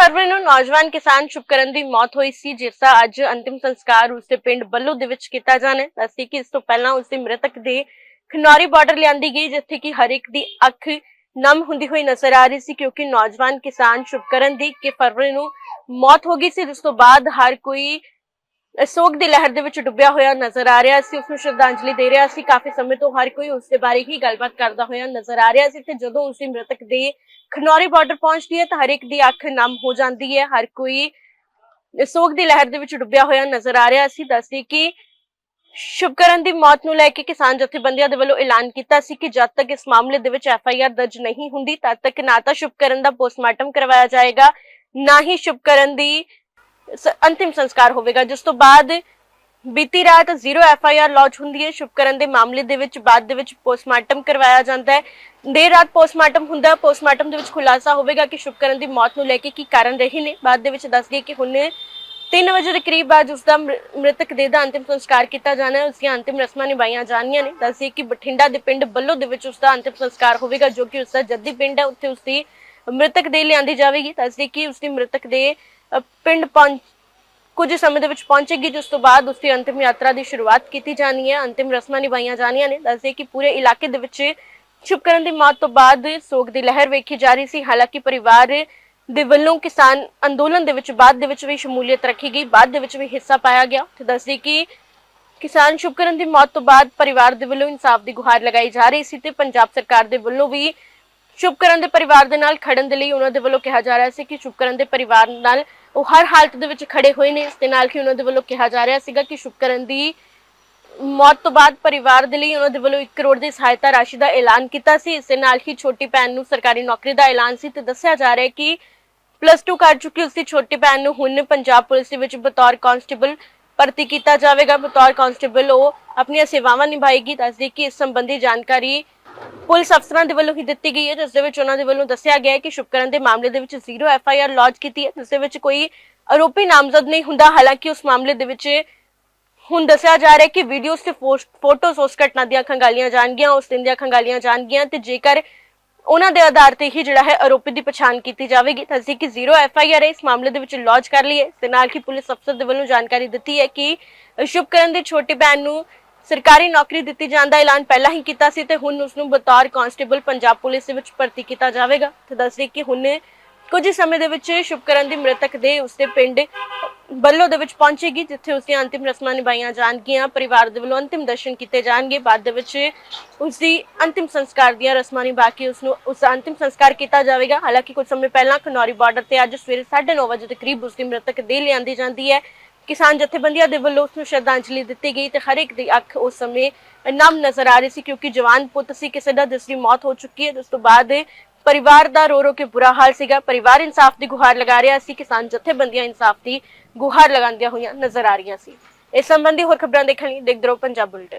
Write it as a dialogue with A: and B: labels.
A: ਫਰਵਰੀ ਨੂੰ ਨੌਜਵਾਨ ਕਿਸਾਨ ਸ਼ੁਭਕਰਨ ਦੀ ਮੌਤ ਹੋਈ ਸੀ ਜਿਸ ਦਾ ਅੱਜ ਅੰਤਿਮ ਸੰਸਕਾਰ ਉਸਦੇ ਪਿੰਡ ਬੱਲੂ ਦੇ ਵਿੱਚ ਕੀਤਾ ਜਾਣਾ ਹੈ। ਅਸੀਂ ਕਿ ਇਸ ਤੋਂ ਪਹਿਲਾਂ ਉਸਦੀ ਮ੍ਰਿਤਕ ਦੇ ਖਨੌਰੀ ਬਾਰਡਰ ਲਿਆਂਦੀ ਗਈ, ਜਿੱਥੇ ਕਿ ਹਰ ਇੱਕ ਦੀ ਅੱਖ ਨਮ ਹੁੰਦੀ ਹੋਈ ਨਜ਼ਰ ਆ ਰਹੀ ਸੀ, ਕਿਉਂਕਿ ਨੌਜਵਾਨ ਕਿਸਾਨ ਸ਼ੁਭਕਰਨ ਦੀ ਕਿ ਫਰਵਰੀ ਨੂੰ ਮੌਤ ਹੋ ਗਈ ਸੀ, ਜਿਸ ਤੋਂ ਬਾਅਦ ਹਰ ਕੋਈ ਸੋਗ ਦੀ ਲਹਿਰ ਦੇ ਵਿੱਚ ਡੁੱਬਿਆ ਹੋਇਆ ਨਜ਼ਰ ਆ ਰਿਹਾ ਸੀ ਉਸ ਨੂੰ ਸ਼ਰਧਾਂਜਲੀ ਦੇ ਰਿਹਾ ਸੀ। ਕਾਫੀ ਸਮੇਂ ਤੋਂ ਹਰ ਕੋਈ ਉਸ ਦੇ ਬਾਰੇ ਹੀ ਗੱਲਬਾਤ ਕਰਦਾ ਹੋਇਆ ਨਜ਼ਰ ਆ ਰਿਹਾ ਸੀ ਤੇ ਜਦੋਂ ਉਸ ਦੀ ਮ੍ਰਿਤਕ ਦੇ ਖਨੌਰੀ ਬਾਰਡਰ ਪਹੁੰਚਦੀ ਹੈ ਤਾਂ ਹਰ ਇੱਕ ਦੀ ਅੱਖ ਨਮ ਹੋ ਜਾਂਦੀ ਹੈ। ਹਰ ਕੋਈ ਸੋਗ ਦੀ ਲਹਿਰ ਦੇ ਵਿੱਚ ਡੁੱਬਿਆ ਹੋਇਆ ਨਜ਼ਰ ਆ ਰਿਹਾ ਸੀ। ਦੱਸਦੀ ਕਿ ਸ਼ੁਭਕਰਨ ਦੀ ਮੌਤ ਨੂੰ ਲੈ ਕੇ ਕਿਸਾਨ ਜਥੇਬੰਦੀਆਂ ਦੇ ਵੱਲੋਂ ਐਲਾਨ ਕੀਤਾ ਸੀ ਕਿ ਜਦ ਤੱਕ ਇਸ ਮਾਮਲੇ ਦੇ ਵਿੱਚ ਐਫ ਆਈ ਆਰ ਦਰਜ ਨਹੀਂ ਹੁੰਦੀ, ਤਦ ਤੱਕ ਨਾ ਤਾਂ ਸ਼ੁਭਕਰਨ ਦਾ ਪੋਸਟਮਾਰਟਮ ਕਰਵਾਇਆ ਜਾਏਗਾ, ਨਾ ਹੀ ਸ਼ੁਭਕਰਨ ਦੀ ਅੰਤਿਮ ਸੰਸਕਾਰ ਹੋਵੇਗਾ, ਜਿਸ ਤੋਂ ਬਾਅਦ ਬੀਤੀ ਰਾਤ zero F I R launch ਹੁੰਦੀ ਹੈ। ਸ਼ੁਭਕਰਨ ਦੇ ਮਾਮਲੇ ਦੇ ਵਿੱਚ, ਬਾਅਦ ਦੇ ਵਿੱਚ ਪੋਸਟਮਾਰਟਮ ਕਰਵਾਇਆ ਜਾਂਦਾ ਹੈ। ਦੇਰ ਰਾਤ ਪੋਸਟਮਾਰਟਮ ਹੁੰਦਾ, ਪੋਸਟਮਾਰਟਮ ਦੇ ਵਿੱਚ ਖੁਲਾਸਾ ਹੋਵੇਗਾ ਕਿ ਸ਼ੁਭਕਰਨ ਦੀ ਮੌਤ ਨੂੰ ਲੈ ਕੇ ਕੀ ਕਾਰਨ ਰਹੇ ਨੇ। ਬਾਅਦ ਦੇ ਵਿੱਚ ਦੱਸ ਦਈਏ ਕਿ ਹੁਣ 3 ਵਜੇ ਦੇ ਕਰੀਬ ਬਾਅਦ ਉਸ ਦਾ ਮ੍ਰਿਤਕ ਦੇਹ ਦਾ ਅੰਤਿਮ ਸੰਸਕਾਰ ਕੀਤਾ ਜਾਣਾ ਹੈ। ਉਸ ਦੀਆਂ ਅੰਤਿਮ ਰਸਮਾਂ ਨਿਭਾਈਆਂ ਜਾਣੀਆਂ ਨੇ। ਦੱਸ ਕਿ ਬਠਿੰਡਾ ਦੇ ਪਿੰਡ ਬੱਲੋ ਦੇ ਵਿੱਚ ਉਸ ਦਾ ਅੰਤਿਮ ਸੰਸਕਾਰ ਹੋਵੇਗਾ, ਜੋ ਕਿ ਉਸ ਦਾ ਜੱਦੀ ਪਿੰਡ ਹੈ। ਉੱਥੇ ਉਸ ਦੀ ਮ੍ਰਿਤਕ ਦੇਹ ਲਿਆਂਦੀ ਜਾਵੇਗੀ। ਦੱਸ ਕਿ ਉਸ ਦੀ ਮ੍ਰਿਤਕ ਦੇਹ ਪਿੰਡ ਪਹੁੰਚ, ਕੁਝ ਸਮੇਂ ਦੇ ਵਿੱਚ ਪਹੁੰਚੇਗੀ, ਜਿਸ ਤੋਂ ਬਾਅਦ ਉਸ ਦੀ ਅੰਤਿਮ ਯਾਤਰਾ ਦੀ ਸ਼ੁਰੂਆਤ ਕੀਤੀ ਜਾਣੀ ਹੈ, ਅੰਤਿਮ ਰਸਮਾਂ ਨਿਭਾਈਆਂ ਜਾਣੀਆਂ ਨੇ। ਦੱਸਦੇ ਕਿ ਪੂਰੇ ਇਲਾਕੇ ਦੇ ਵਿੱਚ ਸ਼ੁਭਕਰਨ ਦੀ ਮੌਤ ਤੋਂ ਬਾਅਦ ਸੋਗ ਦੀ ਲਹਿਰ ਵੇਖੀ ਜਾ ਰਹੀ ਸੀ। ਹਾਲਾਂਕਿ ਪਰਿਵਾਰ ਦੇ ਵੱਲੋਂ ਕਿਸਾਨ ਅੰਦੋਲਨ ਦੇ ਵਿੱਚ, ਬਾਅਦ ਦੇ ਵਿੱਚ ਵੀ ਸ਼ਮੂਲੀਅਤ ਰੱਖੀ ਗਈ, ਬਾਅਦ ਦੇ ਵਿੱਚ ਵੀ ਹਿੱਸਾ ਪਾਇਆ ਗਿਆ। ਤੇ ਦੱਸਦੇ ਕਿ ਕਿਸਾਨ ਸ਼ੁਭਕਰਨ ਦੀ ਮੌਤ ਤੋਂ ਬਾਅਦ ਪਰਿਵਾਰ ਦੇ ਵੱਲੋਂ ਇਨਸਾਫ ਦੀ ਗੁਹਾਰ ਲਗਾਈ ਜਾ ਰਹੀ ਸੀ ਤੇ ਪੰਜਾਬ ਸਰਕਾਰ ਦੇ ਵੱਲੋਂ ਵੀ ਸ਼ੁਭਕਰਨ ਦੇ ਪਰਿਵਾਰ ਦੇ ਨਾਲ ਖੜਨ ਦੇ ਲਈ ਉਹਨਾਂ ਦੇ ਵੱਲੋਂ ਕਿਹਾ ਜਾ ਰਿਹਾ ਸੀ ਕਿ ਸ਼ੁਭਕਰਨ ਦੇ ਪਰਿਵਾਰ ਨਾਲ ਉਹ ਹਰ ਹਾਲਤ ਦੇ ਵਿੱਚ ਖੜੇ ਹੋਏ ਨੇ, ਇਸ ਦੇ ਨਾਲ ਹੀ ਉਹਨਾਂ ਦੇ ਵੱਲੋਂ ਕਿਹਾ ਜਾ ਰਿਹਾ ਸੀਗਾ ਕਿ ਸ਼ੁਭਕਰਨ ਦੀ ਮੌਤ ਤੋਂ ਬਾਅਦ ਪਰਿਵਾਰ ਦੇ ਲਈ ਉਹਨਾਂ ਦੇ ਵੱਲੋਂ 1 ਕਰੋੜ ਦੀ ਸਹਾਇਤਾ ਰਾਸ਼ੀ ਦਾ ਐਲਾਨ ਕੀਤਾ ਸੀ। ਇਸ ਦੇ ਨਾਲ ਹੀ ਛੋਟੀ ਭੈਣ ਨੂੰ ਸਰਕਾਰੀ ਨੌਕਰੀ ਦਾ ਐਲਾਨ ਸੀ ਤੇ ਦੱਸਿਆ ਜਾ ਰਿਹਾ ਹੈ ਕਿ ਪਲੱਸ 2 ਕਰ ਚੁੱਕੀ ਉਸ ਦੀ ਛੋਟੀ ਭੈਣ ਨੂੰ ਹੁਣ ਪੰਜਾਬ ਪੁਲਿਸ ਦੇ ਵਿੱਚ ਬਤੌਰ ਕਾਂਸਟੇਬਲ ਭਰਤੀ ਕੀਤਾ ਜਾਵੇਗਾ। ਬਤੌਰ ਕਾਂਸਟੇਬਲ ਉਹ ਆਪਣੀਆਂ ਸੇਵਾਵਾਂ ਨਿਭਾਏਗੀ। ਦੱਸਦੀ ਕਿ ਇਸ ਸੰਬੰਧੀ ਜਾਣਕਾਰੀ ਪੁਲਿਸ ਅਫਸਰਾਂ ਦੇ ਵੱਲੋਂ ਹੀ ਦਿੱਤੀ ਗਈ ਹੈ, ਜਿਸ ਦੇ ਵਿੱਚ ਉਹਨਾਂ ਦੇ ਵੱਲੋਂ ਦੱਸਿਆ ਗਿਆ ਹੈ ਕਿ ਸ਼ੁਭਕਰਨ ਦੇ ਮਾਮਲੇ ਦੇ ਵਿੱਚ zero F I R launch ਕੀਤੀ ਹੈ, ਜਿਸ ਦੇ ਵਿੱਚ ਕੋਈ ਆਰੋਪੀ ਨਾਮਜ਼ਦ ਨਹੀਂ ਹੁੰਦਾ। ਹਾਲਾਂਕਿ ਉਸ ਮਾਮਲੇ ਦੇ ਵਿੱਚ ਹੁਣ ਦੱਸਿਆ ਜਾ ਰਿਹਾ ਹੈ ਕਿ ਵੀਡੀਓਜ਼ ਤੇ ਫੋਟੋਜ਼ ਉਸ ਘਟਨਾ ਦੀਆਂ ਖੰਗਾਲੀਆਂ ਜਾਣਗੀਆਂ, ਉਸ ਦਿਨ ਦੀਆਂ ਖੰਗਾਲੀਆਂ ਜਾਣਗੀਆਂ ਤੇ ਜੇਕਰ ਉਹਨਾਂ ਦੇ ਆਧਾਰ ਤੇ ਹੀ ਜਿਹੜਾ ਹੈ ਆਰੋਪੀ ਦੀ ਪਛਾਣ ਕੀਤੀ ਜਾਵੇਗੀ, ਤਾਂ ਅਸੀਂ ਕਿ ਜ਼ੀਰੋ ਐਫ ਆਈ ਆਰ ਇਸ ਮਾਮਲੇ ਦੇ ਵਿੱਚ ਲੌਂਚ ਕਰ ਲਈ ਹੈ। ਇਸ ਦੇ ਨਾਲ ਹੀ ਪੁਲਿਸ ਅਫਸਰ ਦੇ ਵੱਲੋਂ ਜਾਣਕਾਰੀ ਦਿੱਤੀ ਹੈ ਕਿ ਸ਼ੁਭਕਰਨ ਦੀ ਛੋਟੀ ਭੈਣ ਨੂੰ ਸਰਕਾਰੀ ਨੌਕਰੀ ਦਿੱਤੀ ਜਾਣ ਦਾ ਐਲਾਨ ਪਹਿਲਾਂ ਹੀ ਕੀਤਾ ਸੀ ਤੇ ਹੁਣ ਉਸ ਨੂੰ ਬਤੌਰ ਕਾਂਸਟੇਬਲ ਪੰਜਾਬ ਪੁਲਿਸ ਵਿੱਚ ਭਰਤੀ ਕੀਤਾ ਜਾਵੇਗਾ। ਤੇ ਦੱਸਦੇ ਕਿ ਹੁਣ ਕੁਝ ਸਮੇਂ ਦੇ ਵਿੱਚ ਸ਼ੁਭਕਰਨ ਦੀ ਮ੍ਰਿਤਕ ਦੇ ਉਸਦੇ ਪਿੰਡ ਬੱਲੋ ਦੇ ਵਿੱਚ ਪਹੁੰਚੇਗੀ, ਜਿੱਥੇ ਉਸ ਦੀਆਂ ਅੰਤਿਮ ਰਸਮਾਂ ਨਿਭਾਈਆਂ ਜਾਣਗੀਆਂ। ਪਰਿਵਾਰ ਦੇ ਵੱਲੋਂ ਅੰਤਿਮ ਦਰਸ਼ਨ ਕੀਤੇ ਜਾਣਗੇ। ਬਾਅਦ ਦੇ ਵਿੱਚ ਉਸ ਦੀ ਅੰਤਿਮ ਸੰਸਕਾਰ ਦੀਆਂ ਰਸਮਾਂ ਨਿਭਾ ਕੇ ਉਸ ਨੂੰ ਉਸ ਦਾ ਅੰਤਿਮ ਸੰਸਕਾਰ ਕੀਤਾ ਜਾਵੇਗਾ। ਹਾਲਾਂਕਿ ਕੁਝ ਸਮੇਂ ਪਹਿਲਾਂ ਖਨੌਰੀ ਬਾਰਡਰ ਤੇ ਅੱਜ ਸਵੇਰੇ 9:30 ਵਜੇ ਦੇ ਕਰੀਬ ਉਸ ਦੀ ਮ੍ਰਿਤਕ ਦੇਹ ਲਿਆਂਦੀ ਜਾਂਦੀ ਹੈ। ਕਿਸਾਨ ਜਥੇਬੰਦੀਆਂ ਦੇ ਵੱਲੋਂ ਉਸ ਨੂੰ ਸ਼ਰਧਾਂਜਲੀ ਦਿੱਤੀ ਗਈ ਤੇ ਹਰ ਇੱਕ ਦੀ ਅੱਖ ਉਸ ਸਮੇਂ ਨਮ ਨਜ਼ਰ ਆ ਰਹੀ ਸੀ ਕਿਉਂਕਿ ਜਵਾਨ ਪੁੱਤ ਸੀ, ਕਿਸੇ ਦਾ ਜਿਸ ਦੀ ਮੌਤ ਹੋ ਚੁੱਕੀ ਹੈ ਉਸ ਤੋਂ ਬਾਅਦ ਪਰਿਵਾਰ ਦਾ ਰੋ ਰੋ ਕੇ ਬੁਰਾ ਹਾਲ ਸੀਗਾ। ਪਰਿਵਾਰ ਇਨਸਾਫ ਦੀ ਗੁਹਾਰ ਲਗਾ ਰਿਹਾ ਸੀ, ਕਿਸਾਨ ਜਥੇਬੰਦੀਆਂ ਇਨਸਾਫ ਦੀ ਗੁਹਾਰ ਲਗਾਉਂਦੀਆਂ ਹੋਈਆਂ ਨਜ਼ਰ ਆ ਰਹੀਆਂ ਸੀ। ਇਸ ਸੰਬੰਧੀ ਹੋਰ ਖਬਰਾਂ ਦੇਖਣ ਲਈ ਦੇਖਦੇ ਰਹੋ ਪੰਜਾਬ ਬੁਲੇਟਿਨ।